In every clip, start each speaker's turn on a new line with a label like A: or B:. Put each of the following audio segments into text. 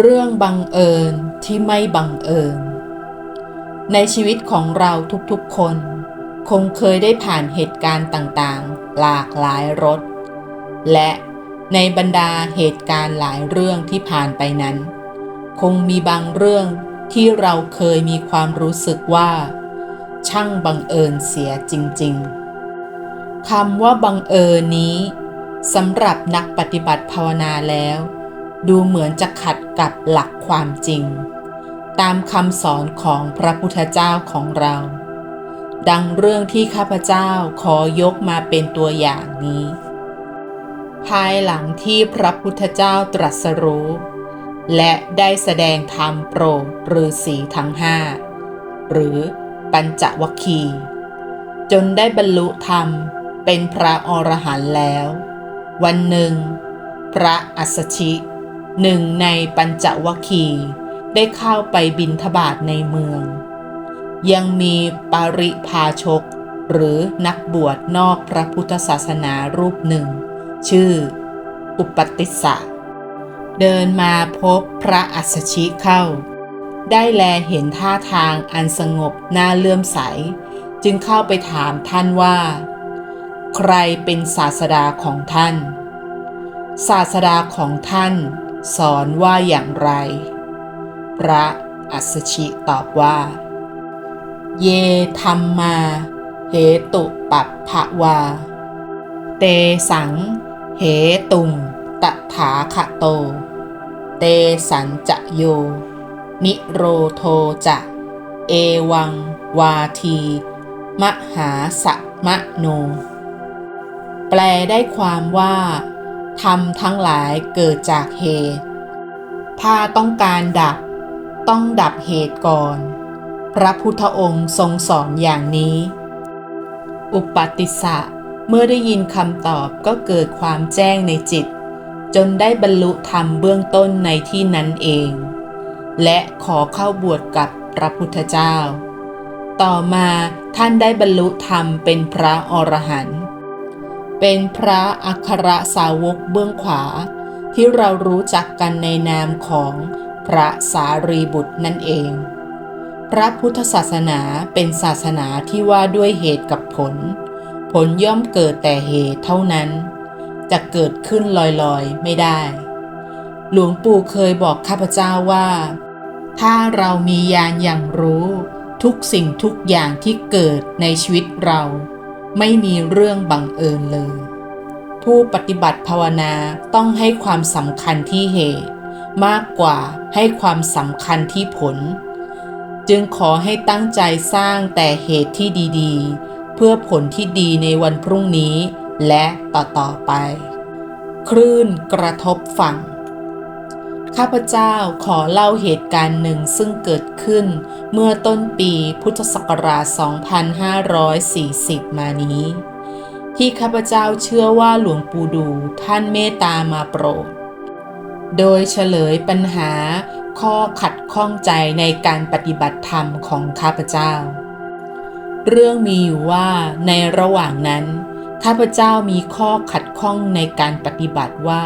A: เรื่องบังเอิญที่ไม่บังเอิญ ในชีวิตของเราทุกๆคน คงเคยได้ผ่านเหตุการณ์ต่างๆ หลากหลายรสและในบรรดาเหตุการณ์หลายเรื่องที่ผ่านไปนั้น คงมีบางเรื่องที่เราเคยมีความรู้สึกว่า ช่างบังเอิญเสียจริง ๆคำว่าบังเอิญนี้สำหรับนักปฏิบัติภาวนาแล้ว ดูเหมือนจะขัดกับหลักความจริง ตามคำสอนของพระพุทธเจ้าของเรา ดังเรื่องที่ข้าพเจ้าขอยกมาเป็นตัวอย่างนี้ ภายหลังที่พระพุทธเจ้าตรัสรู้ และได้แสดงธรรมโปรดฤาษีทั้งห้าหรือปัญจวัคคีจนได้บรรลุธรรมเป็นพระอรหันต์แล้ว วันหนึ่ง พระอัสสชิ หนึ่งในปัญจวัคคีได้เข้าไปบินทบาทในเมือง ยังมีปาริพาชก หรือนักบวชนอกพระพุทธศาสนารูปหนึ่ง ชื่อ อุปติสสะ เดินมาพบพระอัสสชิเข้า ได้แลเห็นท่าทางอันสงบน่าเลื่อมใส จึงเข้าไปถามท่านว่า ใครเป็นศาสดาของท่าน ศาสดาของท่าน สอนว่าอย่างไร พระอัสชิตอบว่า เยธรรมมาเหตุปัปภวา เตสัง เหตุงตถาคโต เตสันจะโย นิโรโทจะเอวัง วาที มหาสะมะโน แปลได้ความว่า ธรรมทั้งหลายเกิดจากเหตุ ถ้าต้องการดับ ต้องดับเหตุก่อน พระพุทธองค์ทรงสอนอย่างนี้ อุปติสสะเมื่อได้ยินคำตอบก็เกิดความแจ้งในจิต จนได้บรรลุธรรมเบื้องต้นในที่นั้นเอง และขอเข้าบวชกับพระพุทธเจ้า ต่อมาท่านได้บรรลุธรรมเป็นพระอรหันต์ เป็นพระอัครสาวกเบื้องขวา ที่เรารู้จักกันในนามของพระสารีบุตรนั่นเอง พระพุทธศาสนาเป็นศาสนาที่ว่าด้วยเหตุกับผล ผลย่อมเกิดแต่เหตุเท่านั้น จะเกิดขึ้นลอยๆ ไม่ได้ หลวงปู่เคยบอกข้าพเจ้าว่า ถ้าเรามีญาณอย่างรู้ ทุกสิ่งทุกอย่างที่เกิดในชีวิตเรา ไม่มีเรื่องบังเอิญเลย ผู้ปฏิบัติภาวนาต้องให้ความสำคัญที่เหตุ มากกว่าให้ความสำคัญที่ผล จึงขอให้ตั้งใจสร้างแต่เหตุที่ดีๆ เพื่อผลที่ดีในวันพรุ่งนี้และต่อๆไป คลื่นกระทบฝั่ง ข้าพเจ้าขอเล่าเหตุการณ์หนึ่งซึ่งเกิดขึ้น เมื่อต้นปีพุทธศักราช 2540 มานี้ ที่ข้าพเจ้าเชื่อว่าหลวงปู่ดูท่านเมตตามาโปรด โดยเฉลยปัญหาข้อขัดข้องใจในการปฏิบัติธรรมของข้าพเจ้า เรื่องมีอยู่ว่าในระหว่างนั้น ข้าพเจ้ามีข้อขัด ข้องในการปฏิบัติว่า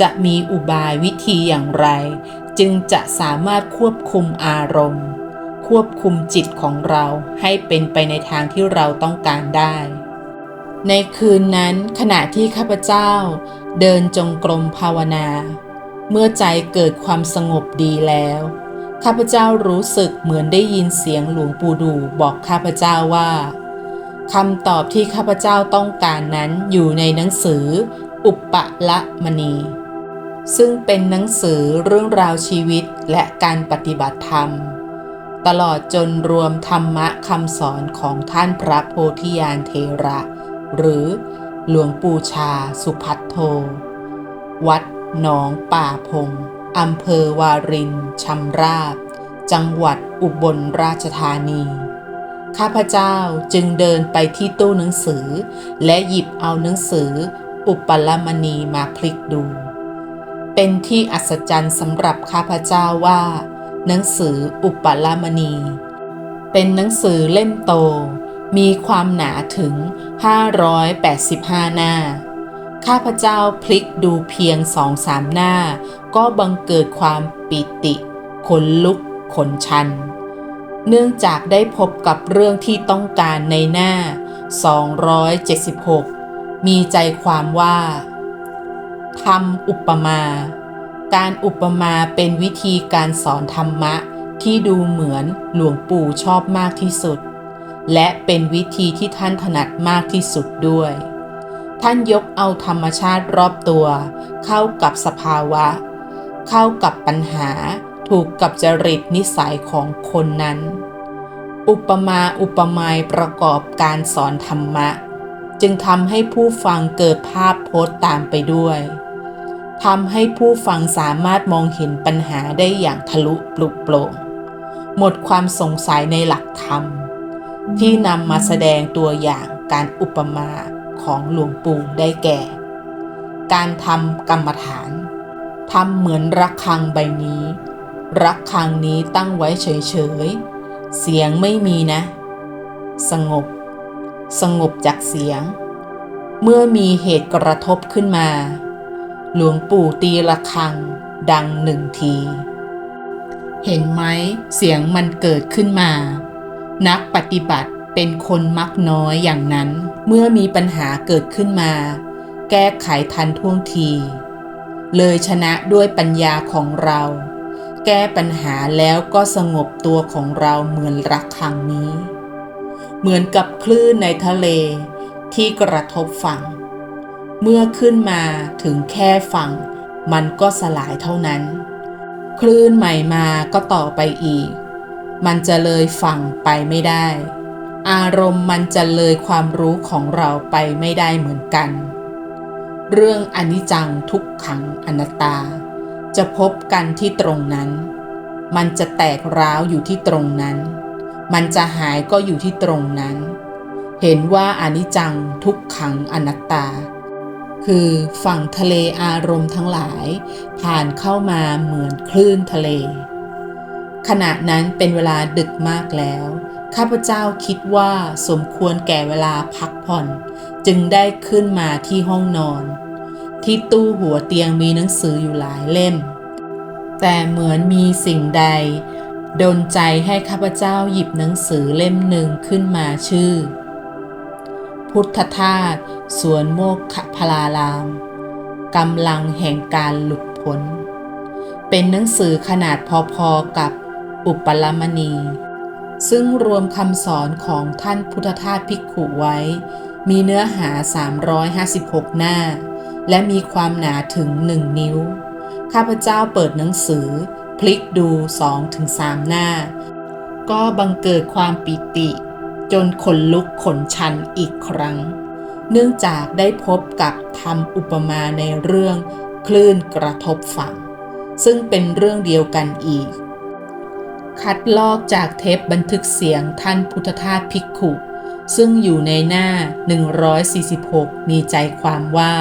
A: จะมีอุบายวิธีอย่างไร จึงจะสามารถควบคุมอารมณ์ ควบคุมจิตของเราให้เป็นไปในทางที่เราต้องการได้ ในคืนนั้นขณะที่ข้าพเจ้า เดินจงกรมภาวนา เมื่อใจเกิดความสงบดีแล้วข้าพเจ้ารู้สึกเหมือนได้ยินเสียงหลวงปู่ดูบอกข้าพเจ้าว่า คำตอบที่ข้าพเจ้าต้องการนั้นอยู่ในหนังสือ อุปปละมณี ซึ่งเป็นหนังสือเรื่องราวชีวิตและการปฏิบัติธรรม ตลอดจนรวมธรรมะคำสอนของท่านพระโพธิญาณเทระ หรือหลวงปู่ชาสุพัทโท วัดหนองป่าพงอำเภอวารินชำราบ จังหวัดอุบลราชธานี ข้าพเจ้าจึงเดินไปที่ตู้หนังสือ และหยิบเอาหนังสือ อุปลมณีมาพลิกดู เป็นที่อัศจรรย์สำหรับข้าพเจ้าว่า หนังสืออุปลมณี เป็นหนังสือเล่มโต มีความหนาถึง 585 หน้า ข้าพเจ้าพลิกดูเพียงสองสามหน้า ก็บังเกิดความปิติขนลุกขนชัน เนื่องจากได้พบกับเรื่องที่ต้องการในหน้า 276 มีใจความว่าทำอุปมา การอุปมาเป็นวิธีการสอนธรรมะที่ดูเหมือนหลวงปู่ชอบมากที่สุด และเป็นวิธีที่ท่านถนัดมากที่สุดด้วย ท่านยกเอาธรรมชาติรอบตัว เข้ากับสภาวะ เข้ากับปัญหา ถูกกับจริตนิสัยของคนนั้น อุปมาอุปไมยประกอบการสอนธรรมะ จึงทำให้ผู้ฟังเกิดภาพโพสต์ตามไปด้วยทำให้ผู้ฟังสามารถมองเห็นปัญหาได้อย่างทะลุปลุกโปร่งหมดความสงสัยในหลักธรรม ที่นำมาแสดงตัวอย่างการอุปมาของหลวงปู่ได้แก่ การทำกรรมฐานทำเหมือนระฆังใบนี้ ระฆังนี้ตั้งไว้เฉยๆ เสียงไม่มีนะ สงบ สงบจากเสียง เมื่อมีเหตุกระทบขึ้นมา หลวงปู่ตีระฆัง ดังหนึ่งที เห็นไหมเสียงมันเกิดขึ้นมา นักปฏิบัติเป็นคนมักน้อยอย่างนั้น เมื่อมีปัญหาเกิดขึ้นมา แก้ไขทันท่วงที เลยชนะด้วยปัญญาของเรา แก้ปัญหาแล้วก็สงบตัวของเราเหมือนรักครั้งนี้ เหมือนกับคลื่นในทะเลที่กระทบฝั่ง เมื่อขึ้นมาถึงแค่ฝั่ง มันก็สลายเท่านั้น คลื่นใหม่มาก็ต่อไปอีก มันจะเลยฝั่งไปไม่ได้ อารมณ์มันจะเลยความรู้ของเราไปไม่ได้เหมือนกัน เรื่องอนิจจังทุกขังอนัตตา จะพบกันที่ตรงนั้น มันจะแตกร้าวอยู่ที่ตรงนั้น มันจะหายก็อยู่ที่ตรงนั้น เห็นว่าอนิจจังทุกขังอนัตตา คือฝั่งทะเลอารมณ์ทั้งหลาย ผ่านเข้ามาเหมือนคลื่นทะเล ขณะนั้นเป็นเวลาดึกมากแล้ว ข้าพเจ้าคิดว่าสมควรแก่เวลาพักผ่อน จึงได้ขึ้นมาที่ห้องนอน ที่ตู้หัวเตียงมีหนังสืออยู่หลายเล่ม แต่เหมือนมีสิ่งใดดนใจให้ข้าพเจ้าหยิบหนังสือเล่มหนึ่งขึ้นมาชื่อ พุทธทาสสวนโมกขพลารามกำลังแห่งการหลุดพ้น เป็นหนังสือขนาดพอๆกับอุปลมณี ซึ่งรวมคำสอนของท่านพุทธทาสภิกขุไว้ มีเนื้อหา 356 หน้า และมีความหนาถึง1นิ้ว ข้าพเจ้าเปิดหนังสือ พลิกดู2-3หน้า ก็บังเกิดความปิติ จนขนลุกขนชันอีกครั้ง เนื่องจากได้พบกับทำอุปมาในเรื่องคลื่นกระทบฝั่ง ซึ่งเป็นเรื่องเดียวกันอีก คัดลอกจากเทปบันทึกเสียงท่านพุทธทาสภิกขุซึ่งอยู่ในหน้า 146 มีใจความว่า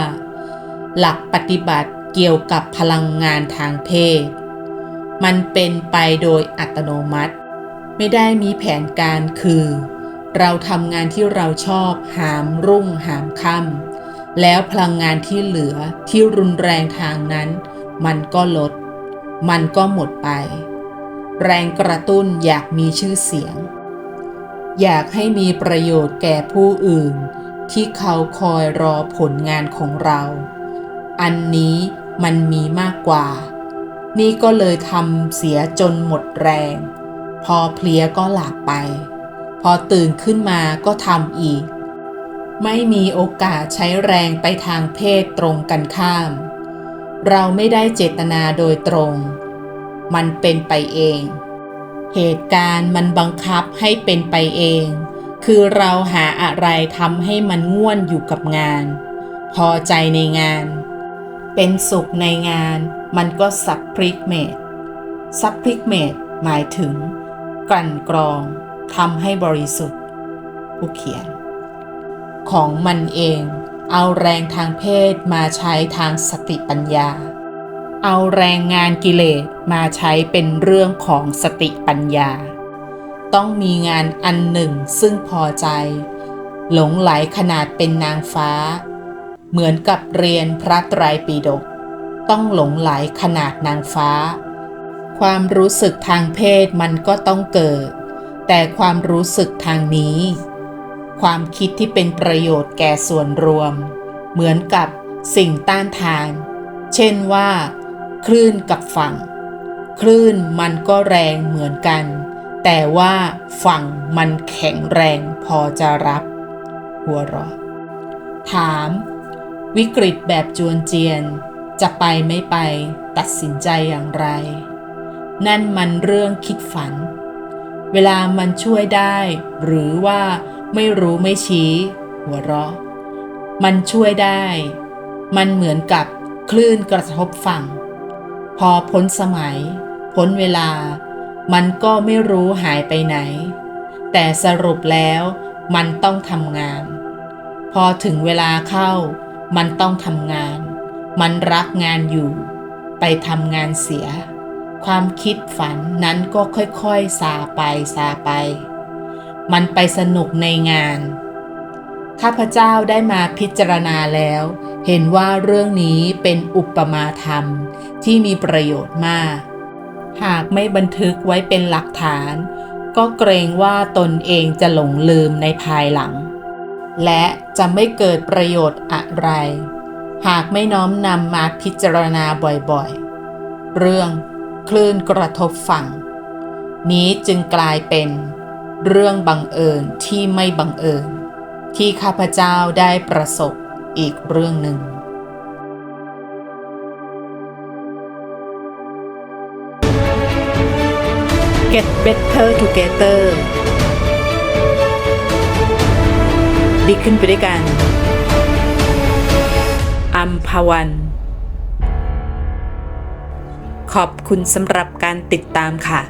A: หลักปฏิบัติเกี่ยวกับพลังงานทางเพศ มันเป็นไปโดยอัตโนมัติ ไม่ได้มีแผนการคือ เราทำงานที่เราชอบหามรุ่งหามค่ำแล้วพลังงานที่เหลือที่รุนแรงทางนั้น มันก็ลด มันก็หมดไป แรงกระตุ้นอยากมีชื่อเสียง อยากให้มีประโยชน์แก่ผู้อื่น ที่เขาคอยรอผลงานของเรา อันนี้มันมีมากกว่า นี่ก็เลยทำเสียจนหมดแรง พอเพลียก็หลับไป พอตื่นขึ้นมาก็ทำอีก ไม่มีโอกาสใช้แรงไปทางเพศตรงกันข้าม เราไม่ได้เจตนาโดยตรง มันเป็นไปเอง เหตุการณ์มันบังคับให้เป็นไปเอง คือเราหาอะไรทำให้มันง่วนอยู่กับงาน พอใจในงาน เป็นสุขในงาน มันก็ซับพริกเมดซับพริกเมดหมายถึง กลั่นกรองทำให้บริสุทธิ์ ผู้เขียน ของมันเอง เอาแรงทางเพศมาใช้ทางสติปัญญา เอาแรงงานกิเลสมาใช้เป็นเรื่องของสติปัญญา ต้องมีงานอันหนึ่งซึ่งพอใจ หลงไหลขนาดเป็นนางฟ้า เหมือนกับเรียนพระไตรปิฎกต้องหลงไหลขนาดนางฟ้า ความรู้สึกทางเพศมันก็ต้องเกิด แต่ความรู้สึกทางนี้ ความคิดที่เป็นประโยชน์แก่ส่วนรวม เหมือนกับสิ่งต้านทาน เช่นว่า คลื่นกับฝั่ง คลื่นมันก็แรงเหมือนกัน แต่ว่าฝั่งมันแข็งแรงพอจะรับ หัวเราะถาม วิกฤตแบบจวนเจียน จะไปไม่ไปตัดสินใจอย่างไร นั่นมันเรื่องคิดฝัน เวลามันช่วยได้ หรือว่าไม่รู้ไม่ชี้ หัวเราะ มันช่วยได้ มันเหมือนกับคลื่นกระทบฝั่ง พอพ้นสมัย พ้นเวลา มันก็ไม่รู้หายไปไหน แต่สรุปแล้วมันต้องทำงาน พอถึงเวลาเข้า มันต้องทำงาน มันรักงานอยู่ ไปทำงานเสีย ความคิดฝันนั้นก็ค่อยๆซาไปซาไป มันไปสนุกในงาน ข้าพเจ้าได้มาพิจารณาแล้ว เห็นว่าเรื่องนี้เป็นอุปมาธรรมที่มีประโยชน์มาก หากไม่บันทึกไว้เป็นหลักฐาน ก็เกรงว่าตนเองจะหลงลืมในภายหลัง และจะไม่เกิดประโยชน์อะไร หากไม่น้อมนำมาพิจารณาบ่อยๆ เรื่องคลื่นกระทบฝั่ง นี้จึงกลายเป็นเรื่องบังเอิญที่ไม่บังเอิญ ที่ข้าพเจ้าได้ประสบอีกเรื่องหนึ่ง Get better together ลิกขึ้นไปด้วยกันอัมพวัน ขอบคุณสำหรับการติดตามค่ะ